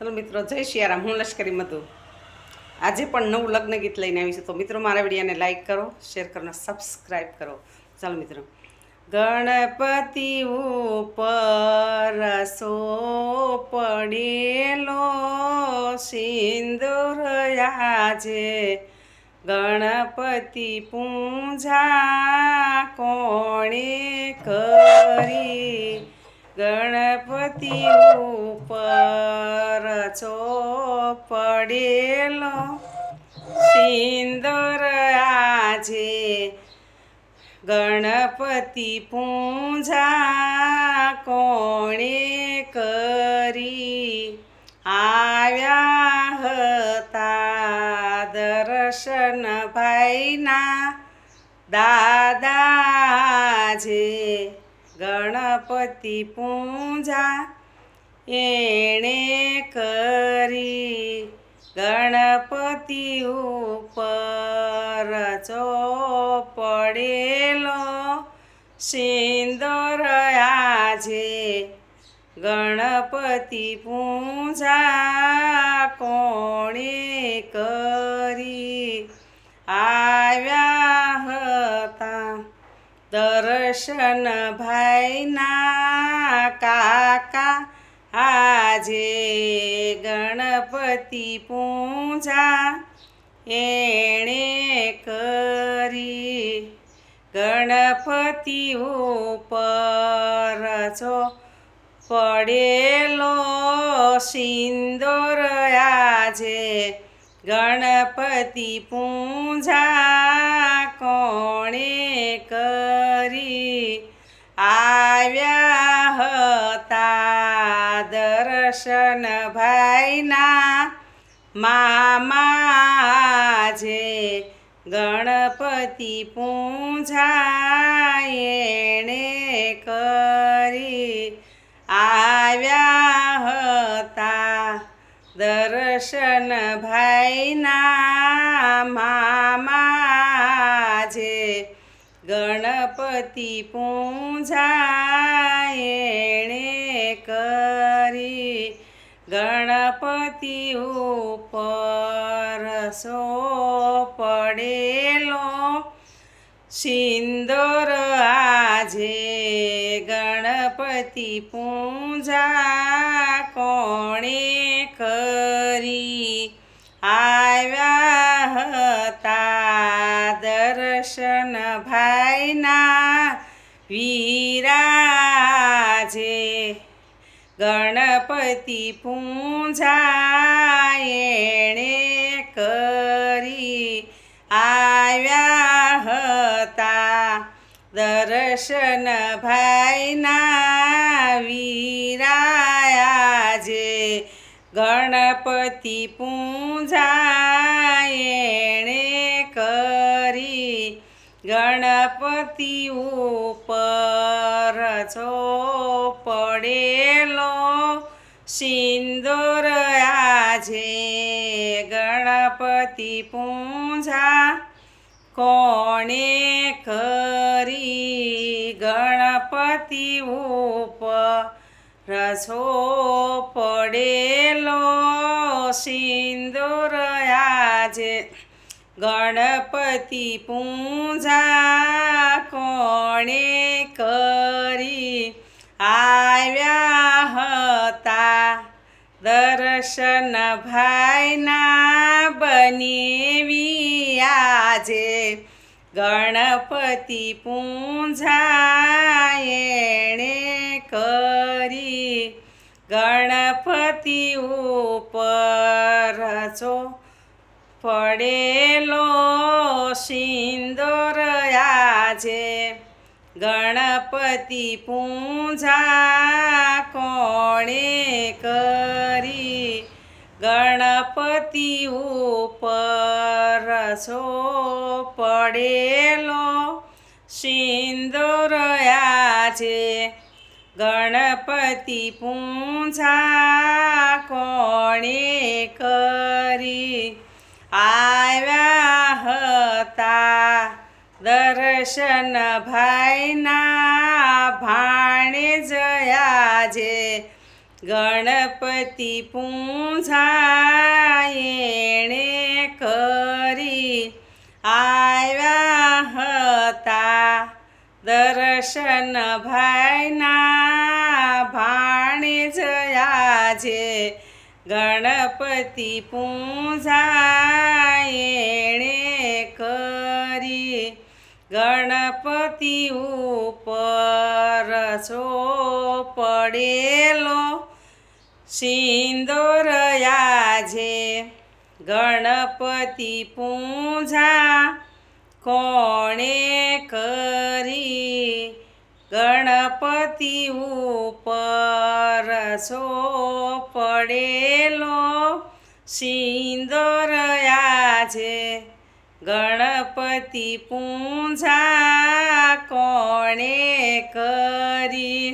ચલો મિત્રો, જય શિયારામ. હું લશ્કરી મધુ. આજે પણ નવું લગ્ન ગીત લઈને આવી છું. તો મિત્રો, મારા વિડીયાને લાઇક કરો શેર કરો સબસ્ક્રાઈબ કરો. ચાલો મિત્રો. ગણપતિ ઉપર સો પડેલો સિંદુર આજે. ગણપતિ પૂજા કોણે કરી? ગણપતિ ઉપર ચોપડેલો સિંદૂર આજે ગણપતિ પૂજા કોણે કરી? આવ્યા હતા દર્શન ભાઈના દાદાજે ગણપતિ પૂજા એણે કરી ગણપતિ ઉપર ચોપડેલો સિંદૂર આજે ગણપતિ પૂજા કોણે કરી આવ્યા હતા? દર્શન ભાઈના કાકા આજે ગણપતિ પૂજા એણે કરી. ગણપતિ ઉપર છો પડેલો સિંદોર આજે ગણપતિ પૂજા કોણે કરી? આવ્યા હતા ભાઈના મામા જે ગણપતિ પૂજા એણે કરી આવ્યા હતા. દર્શન ભાઈના મામા જે ગણપતિ પૂજા ઉપર સો પડેલો સિંદોર આજે ગણપતિ પૂજા કોણે કરી? આવ્યા હતા દર્શન ભાઈના વીરાજે. ગણપતિ પૂજા એણે કરી આવ્યા હતા. દર્શન ભાઈના વીરાજે ગણપતિ પૂજા ગણપતિ ઉપર છો પડેલો સિંદૂર આજે ગણપતિ પૂજા કોણે કરી? ગણપતિ ઉપર રસો પડેલો સિંદૂર ગણપતિ પૂજા કોણે કરી? આવ્યા હતા દર્શન ભાઈના બનેવી આજે. ગણપતિ પૂજા એણે કરી. ગણપતિ ઉપર છો પડેલો સિંદોર આજે ગણપતિ પૂજા કોણે કરી? ગણપતિ ઉપર છો પડેલો સિંદૂર આજે ગણપતિ પૂજા કોણે કરી? આવ્યા હતા દર્શન ભાઈના ભાણે જયા જે ગણપતિ પૂંજા એણે કરી આવ્યા હતા દર્શન ભાઈના ભાણે જયા છે ગણપતિ પૂજા એણે કરી. ગણપતિ ઉપર છો પડેલો સિંદોરયા છે ગણપતિ પૂજા કોણે કરી? ગણપતિ ઉપર છો પડેલો સિંદોર આજે ગણપતિ પૂજા કોણે કરી?